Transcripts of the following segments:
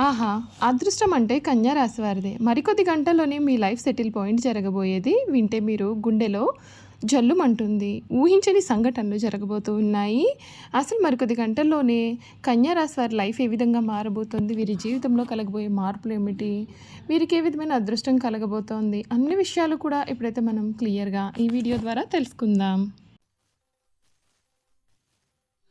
ఆహా అదృష్టం అంటే కన్యా రాశి వారిదే. మరికొద్ది గంటల్లోనే మీ లైఫ్ సెటిల్ పాయింట్ జరగబోయేది. వింటే మీరు గుండెలో జల్లుమంటుంది. ఊహించని సంఘటనలు జరగబోతూ ఉన్నాయి. అసలు మరికొద్ది గంటల్లోనే కన్యా రాశి వారి లైఫ్ ఏ విధంగా మారబోతుంది? వీరి జీవితంలో కలగబోయే మార్పులు ఏమిటి? వీరికి ఏ విధమైన అదృష్టం కలగబోతోంది? అన్ని విషయాలు కూడా ఇప్పుడైతే మనం క్లియర్గా ఈ వీడియో ద్వారా తెలుసుకుందాం.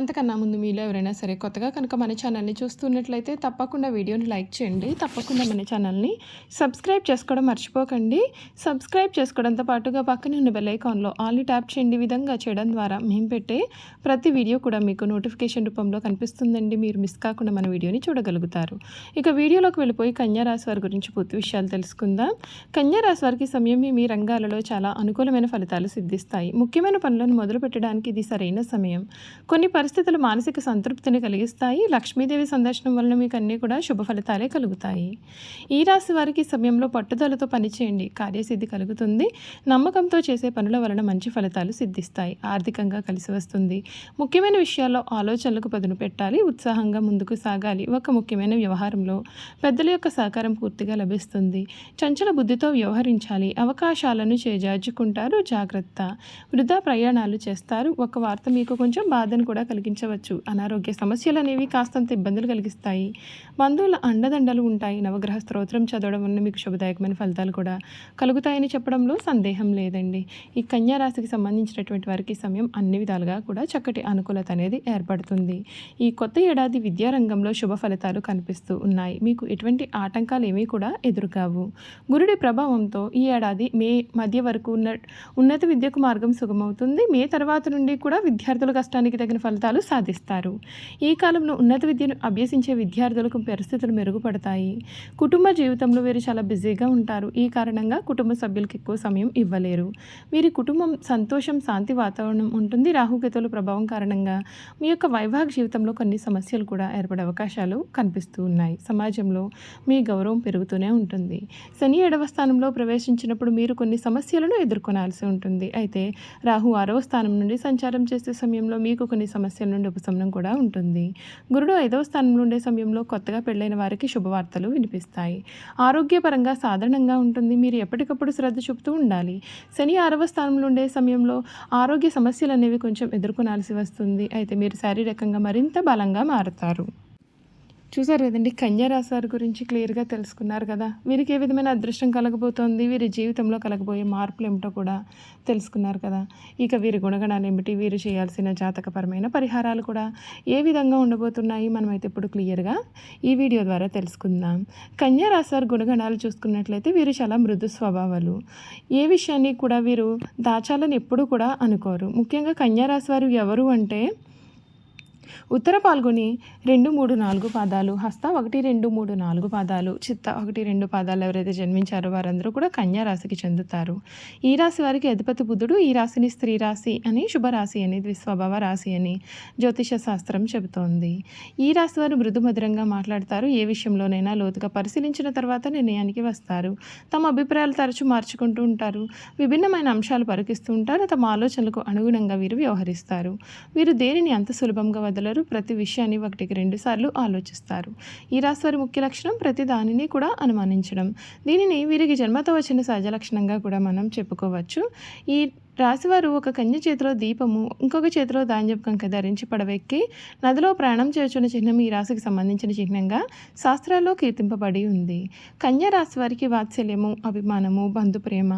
అంతకన్నా ముందు మీలో ఎవరైనా సరే కొత్తగా కనుక మన ఛానల్ని చూస్తున్నట్లయితే తప్పకుండా వీడియోని లైక్ చేయండి. తప్పకుండా మన ఛానల్ని సబ్స్క్రైబ్ చేసుకోవడం మర్చిపోకండి. సబ్స్క్రైబ్ చేసుకోవడంతో పాటుగా పక్కన ఉన్న బెల్లైకాన్లో ఆల్ని ట్యాప్ చేయండి. విధంగా చేయడం ద్వారా మేము పెట్టే ప్రతి వీడియో కూడా మీకు నోటిఫికేషన్ రూపంలో కనిపిస్తుందండి. మీరు మిస్ కాకుండా మన వీడియోని చూడగలుగుతారు. ఇక వీడియోలోకి వెళ్ళిపోయి కన్యారాశి వారి గురించి పూర్తి విషయాలు తెలుసుకుందాం. కన్యారాశి వారికి సమయం మీ రంగాలలో చాలా అనుకూలమైన ఫలితాలు సిద్ధిస్తాయి. ముఖ్యమైన పనులను మొదలు పెట్టడానికి ఇది సరైన సమయం. కొన్ని పరిస్థితులు పరిస్థితులు మానసిక సంతృప్తిని కలిగిస్తాయి. లక్ష్మీదేవి సందర్శనం వలన మీకు అన్నీ కూడా శుభ ఫలితాలే కలుగుతాయి. ఈ రాశి వారికి సమయంలో పట్టుదలతో పనిచేయండి. కార్యసిద్ధి కలుగుతుంది. నమ్మకంతో చేసే పనుల వలన మంచి ఫలితాలు సిద్ధిస్తాయి. ఆర్థికంగా కలిసి వస్తుంది. ముఖ్యమైన విషయాల్లో ఆలోచనలకు పదును పెట్టాలి. ఉత్సాహంగా ముందుకు సాగాలి. ఒక ముఖ్యమైన వ్యవహారంలో పెద్దల యొక్క సహకారం పూర్తిగా లభిస్తుంది. చంచల బుద్ధితో వ్యవహరించాలి. అవకాశాలను చేజార్చుకుంటారు. జాగ్రత్త. వృధా ప్రయాణాలు చేస్తారు. ఒక వార్త మీకు కొంచెం బాధను కూడా కలిగించవచ్చు. అనారోగ్య సమస్యలు అనేవి కాస్తంత ఇబ్బందులు కలిగిస్తాయి. బంధువుల అండదండలు ఉంటాయి. నవగ్రహ స్తోత్రం చదవడం వల్ల మీకు శుభదాయకమైన ఫలితాలు కూడా కలుగుతాయని చెప్పడంలో సందేహం లేదండి. ఈ కన్యారాశికి సంబంధించినటువంటి వారికి సమయం అన్ని విధాలుగా కూడా చక్కటి అనుకూలత అనేది ఏర్పడుతుంది. ఈ కొత్త ఏడాది విద్యారంగంలో శుభ ఫలితాలు కనిపిస్తూ ఉన్నాయి. మీకు ఎటువంటి ఆటంకాలు ఏమీ కూడా ఎదురుకావు. గురుడి ప్రభావంతో ఈ ఏడాది మే మధ్య వరకు ఉన్న ఉన్నత విద్యకు మార్గం సుగమవుతుంది. మే తర్వాత నుండి కూడా విద్యార్థుల కష్టానికి తగిన ఫలితాలు సాధిస్తారు. ఈ కాలంలో ఉన్నత విద్యను అభ్యసించే విద్యార్థులకు పరిస్థితులు మెరుగుపడతాయి. కుటుంబ జీవితంలో వీరు చాలా బిజీగా ఉంటారు. ఈ కారణంగా కుటుంబ సభ్యులకు ఎక్కువ సమయం ఇవ్వలేరు. వీరి కుటుంబం సంతోషం శాంతి వాతావరణం ఉంటుంది. రాహుకేతుల ప్రభావం కారణంగా మీ యొక్క వైవాహిక జీవితంలో కొన్ని సమస్యలు కూడా ఏర్పడే అవకాశాలు కనిపిస్తూ ఉన్నాయి. సమాజంలో మీ గౌరవం పెరుగుతూనే ఉంటుంది. శని ఏడవ స్థానంలో ప్రవేశించినప్పుడు మీరు కొన్ని సమస్యలను ఎదుర్కొనాల్సి ఉంటుంది. అయితే రాహు ఆరవ స్థానం నుండి సంచారం చేసే సమయంలో మీకు కొన్ని సమస్యలు నుండి ఉపశమనం కూడా ఉంటుంది. గురుడు ఐదవ స్థానంలో ఉండే సమయంలో కొత్తగా పెళ్ళైన వారికి శుభవార్తలు వినిపిస్తాయి. ఆరోగ్యపరంగా సాధారణంగా ఉంటుంది. మీరు ఎప్పటికప్పుడు శ్రద్ధ చూపుతూ ఉండాలి. శని ఆరవ స్థానంలో ఉండే సమయంలో ఆరోగ్య సమస్యలు అనేవి కొంచెం ఎదుర్కొనాల్సి వస్తుంది. అయితే మీరు శారీరకంగా మరింత బలంగా మారుతారు. చూసారు కదండి కన్యారాశి వారి గురించి క్లియర్గా తెలుసుకున్నారు కదా. వీరికి ఏ విధమైన అదృష్టం కలగబోతోంది? వీరి జీవితంలో కలగబోయే మార్పులు ఏమిటో కూడా తెలుసుకున్నారు కదా. ఇక వీరి గుణగణాలు ఏమిటి? వీరు చేయాల్సిన జాతకపరమైన పరిహారాలు కూడా ఏ విధంగా ఉండబోతున్నాయి? మనమైతే ఇప్పుడు క్లియర్గా ఈ వీడియో ద్వారా తెలుసుకుందాం. కన్యారాశి వారి గుణగణాలు చూసుకున్నట్లయితే వీరు చాలా మృదు స్వభావాలు. ఏ విషయాన్ని కూడా వీరు దాచాలని ఎప్పుడూ కూడా అనుకోరు. ముఖ్యంగా కన్యారాశి వారు ఎవరు అంటే ఉత్తర పాల్గొని రెండు మూడు నాలుగు పాదాలు హస్త ఒకటి రెండు మూడు నాలుగు పాదాలు చిత్త ఒకటి రెండు పాదాలు ఎవరైతే జన్మించారో వారందరూ కూడా కన్యా రాశికి చెందుతారు. ఈ రాశి వారికి అధిపతి బుధుడు ఈ రాశిని స్త్రీ రాశి అని శుభరాశి అని ద్విస్వభావ రాశి అని జ్యోతిష శాస్త్రం చెబుతోంది. ఈ రాశి వారు మృదుమధురంగా మాట్లాడతారు. ఏ విషయంలోనైనా లోతుగా పరిశీలించిన తర్వాత నిర్ణయానికి వస్తారు. తమ అభిప్రాయాలు తరచూ మార్చుకుంటూ ఉంటారు. విభిన్నమైన అంశాలు పరికిస్తూ ఉంటారు. తమ ఆలోచనలకు అనుగుణంగా వీరు వ్యవహరిస్తారు. వీరు దేనిని అంత సులభంగా వదలరు. ప్రతి విషయాన్ని ఒకటికి రెండుసార్లు ఆలోచిస్తారు. ఈ రాశి వారి ముఖ్య లక్షణం ప్రతి దానిని కూడా అనుమానించడం. దీనిని వీరికి జన్మతో వచ్చిన సహజ లక్షణంగా కూడా మనం చెప్పుకోవచ్చు. ఈ రాశివారు ఒక కన్య చేతిలో దీపము ఇంకొక చేతిలో ధాన్యపు కంక ధరించి పడవెక్కి నదిలో ప్రాణం చేర్చున్న చిహ్నం ఈ రాశికి సంబంధించిన చిహ్నంగా శాస్త్రాల్లో కీర్తింపబడి ఉంది. కన్య రాశి వారికి వాత్సల్యము అభిమానము బంధు ప్రేమ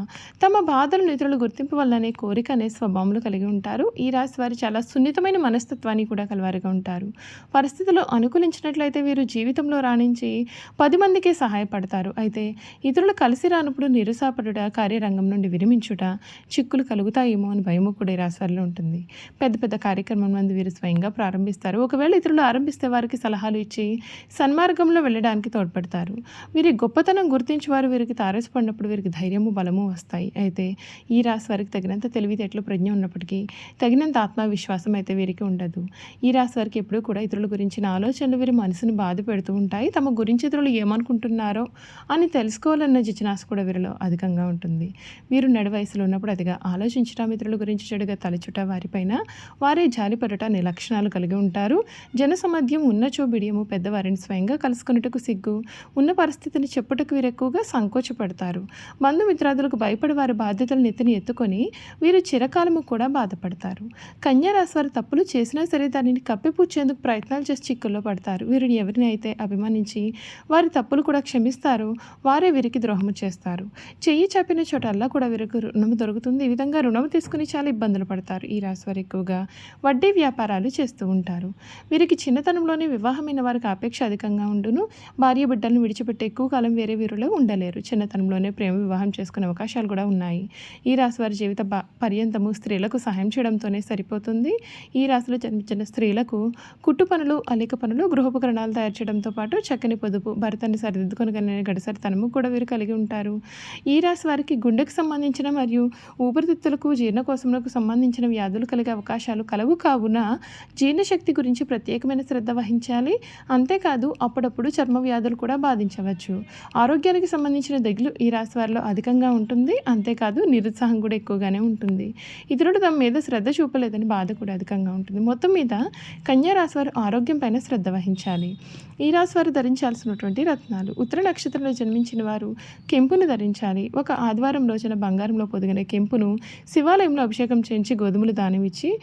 తమ బాధలు నిధులు గుర్తింపు వల్లనే కోరిక అనే స్వభావములు కలిగి ఉంటారు. ఈ రాశి వారు చాలా సున్నితమైన మనస్తత్వాన్ని కూడా కలవారుగా ఉంటారు. పరిస్థితులు అనుకూలించినట్లయితే వీరు జీవితంలో రాణించి పది మందికి సహాయపడతారు. అయితే ఇతరులు కలిసి రానప్పుడు నిరుసాపడుట కార్యరంగం నుండి విరమించుట చిక్కులు జరుగుతాయేమో అని భయము కూడా ఈ రాశివారిలో ఉంటుంది. పెద్ద పెద్ద కార్యక్రమం మంది వీరు స్వయంగా ప్రారంభిస్తారు. ఒకవేళ ఇతరులు ఆరంభిస్తే వారికి సలహాలు ఇచ్చి సన్మార్గంలో వెళ్ళడానికి తోడ్పడతారు. వీరి గొప్పతనం గుర్తించి వారు వీరికి తారసపడినప్పుడు వీరికి ధైర్యము బలము వస్తాయి. అయితే ఈ రాశి వారికి తగినంత తెలివితేటలు ప్రజ్ఞ ఉన్నప్పటికీ తగినంత ఆత్మవిశ్వాసం అయితే వీరికి ఉండదు. ఈ రాశి వారికి ఎప్పుడూ కూడా ఇతరుల గురించిన ఆలోచనలు వీరి మనసును బాధ పెడుతూ ఉంటాయి. తమ గురించి ఇతరులు ఏమనుకుంటున్నారో అని తెలుసుకోవాలన్న జిజ్ఞాస కూడా వీరిలో అధికంగా ఉంటుంది. వీరు నడి వయసులో ఉన్నప్పుడు అదిగా ఆలోచించటం గురించి చెడుగా తలచుట వారిపైన వారే జాలిపడట అనే లక్షణాలు కలిగి ఉంటారు. జనసమధ్యం ఉన్నచో బిడియము పెద్దవారిని స్వయంగా కలుసుకున్నట్టుకు సిగ్గు. ఉన్న పరిస్థితిని చెప్పుటకు వీరు ఎక్కువగా సంకోచపడతారు. బంధుమిత్రాదులకు భయపడి వారి బాధ్యతలను ఎత్తిని ఎత్తుకొని వీరు చిరకాలము కూడా బాధపడతారు. కన్యారాశి వారు తప్పులు చేసినా సరే దానిని కప్పిపుచ్చేందుకు ప్రయత్నాలు చేసి చిక్కుల్లో పడతారు. వీరిని ఎవరిని అయితే అభిమానించి వారి తప్పులు కూడా క్షమిస్తారో వారే వీరికి ద్రోహము చేస్తారు. చెయ్యి చాపిన చోటల్లా కూడా వీరికి రుణము దొరుకుతుంది. ఈ విధంగా రుణం తీసుకుని చాలా ఇబ్బందులు పడతారు. ఈ రాశి వారు ఎక్కువగా వడ్డీ వ్యాపారాలు చేస్తూ ఉంటారు. వీరికి చిన్నతనంలోనే వివాహమైన వారికి అపేక్ష అధికంగా ఉండును. భార్య బిడ్డలను విడిచిపెట్టి ఎక్కువ కాలం వేరే వీరులో ఉండలేరు. చిన్నతనంలోనే ప్రేమ వివాహం చేసుకునే అవకాశాలు కూడా ఉన్నాయి. ఈ రాశి వారి జీవిత బ- పర్యంతము స్త్రీలకు సహాయం చేయడంతోనే సరిపోతుంది. ఈ రాశిలో జన్మించిన స్త్రీలకు కుట్టు పనులు అలిక పనులు గృహోపకరణాలు తయారు చేయడంతో పాటు చక్కని పొదుపు భర్తని సరిదిద్దుకొనగలిగిన గడిసరితనము కూడా వీరు కలిగి ఉంటారు. ఈ రాశి వారికి గుండెకు సంబంధించిన మరియు ఊపిరితిత్తులకు జీర్ణకోశములకు సంబంధించిన వ్యాధులు కలిగే అవకాశాలు కలవు. కావున జీర్ణశక్తి గురించి ప్రత్యేకమైన శ్రద్ధ వహించాలి. అంతేకాదు అప్పుడప్పుడు చర్మ వ్యాధులు కూడా బాధించవచ్చు. ఆరోగ్యానికి సంబంధించిన దిగులు ఈ రాశి వారిలో అధికంగా ఉంటుంది. అంతేకాదు నిరుత్సాహం కూడా ఎక్కువగానే ఉంటుంది. ఇతరుడు తమ మీద శ్రద్ధ చూపలేదని బాధ కూడా అధికంగా ఉంటుంది. మొత్తం మీద కన్యా రాశి వారు ఆరోగ్యం పైన శ్రద్ధ వహించాలి. ఈ రాశి వారు ధరించాల్సినటువంటి రత్నాలు. ఉత్తర నక్షత్రంలో జన్మించిన వారు కెంపును ధరించాలి. ఒక ఆదివారం రోజున బంగారంలో పొదిగిన కెంపును శివాలయంలో అభిషేకం చేయించి గోధుమలు దానం ఇచ్చి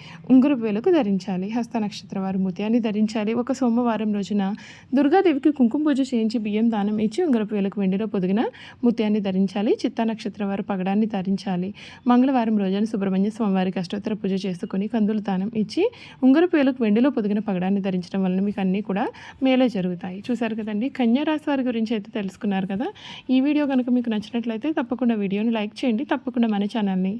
వేలకు ధరించాలి. హస్త నక్షత్ర వారు ముత్యాన్ని ధరించాలి. ఒక సోమవారం రోజున దుర్గాదేవికి కుంకుమ పూజ చేయించి బియ్యం దానం ఇచ్చి ఉంగరపు వేలకు వెండిలో పొదిగిన ముత్యాన్ని ధరించాలి. చిత్తా నక్షత్ర వారు పగడాన్ని ధరించాలి. మంగళవారం రోజున సుబ్రహ్మణ్య స్వామివారికి అష్టోత్తర పూజ చేసుకుని కందులు దానం ఇచ్చి ఉంగరపు వేలకు వెండిలో పొదిగిన పగడాన్ని ధరించడం వలన మీకు అన్నీ కూడా మేలే జరుగుతాయి. చూసారు కదండి? కన్యా రాశి వారి గురించి అయితే తెలుసుకున్నారు కదా? ఈ వీడియో కనుక మీకు నచ్చినట్లయితే తప్పకుండా వీడియోని లైక్ చేయండి. తప్పకుండా మన ఛానల్ని